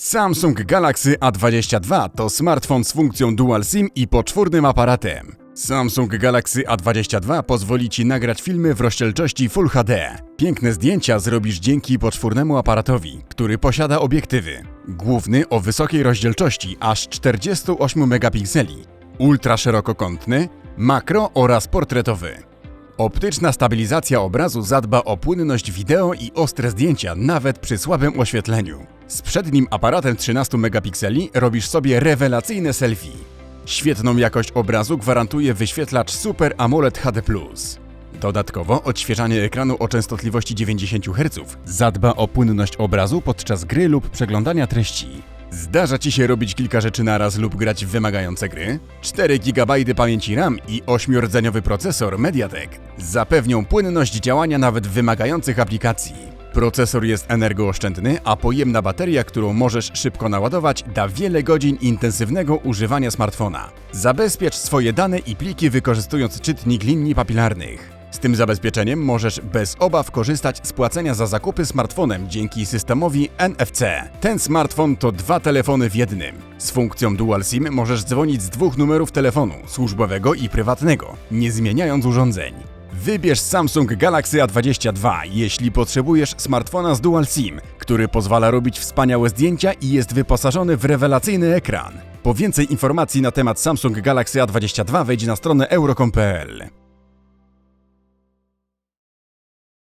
Samsung Galaxy A22 to smartfon z funkcją Dual SIM i poczwórnym aparatem. Samsung Galaxy A22 pozwoli Ci nagrać filmy w rozdzielczości Full HD. Piękne zdjęcia zrobisz dzięki poczwórnemu aparatowi, który posiada obiektywy. Główny o wysokiej rozdzielczości aż 48 megapikseli, ultra szerokokątny, makro oraz portretowy. Optyczna stabilizacja obrazu zadba o płynność wideo i ostre zdjęcia nawet przy słabym oświetleniu. Z przednim aparatem 13 megapikseli robisz sobie rewelacyjne selfie. Świetną jakość obrazu gwarantuje wyświetlacz Super AMOLED HD+. Dodatkowo odświeżanie ekranu o częstotliwości 90 Hz zadba o płynność obrazu podczas gry lub przeglądania treści. Zdarza Ci się robić kilka rzeczy naraz lub grać w wymagające gry? 4 GB pamięci RAM i 8-rdzeniowy procesor MediaTek zapewnią płynność działania nawet wymagających aplikacji. Procesor jest energooszczędny, a pojemna bateria, którą możesz szybko naładować, da wiele godzin intensywnego używania smartfona. Zabezpiecz swoje dane i pliki wykorzystując czytnik linii papilarnych. Z tym zabezpieczeniem możesz bez obaw korzystać z płacenia za zakupy smartfonem dzięki systemowi NFC. Ten smartfon to dwa telefony w jednym. Z funkcją Dual SIM możesz dzwonić z dwóch numerów telefonu, służbowego i prywatnego, nie zmieniając urządzeń. Wybierz Samsung Galaxy A22, jeśli potrzebujesz smartfona z Dual SIM, który pozwala robić wspaniałe zdjęcia i jest wyposażony w rewelacyjny ekran. Po więcej informacji na temat Samsung Galaxy A22 wejdź na stronę euro.com.pl.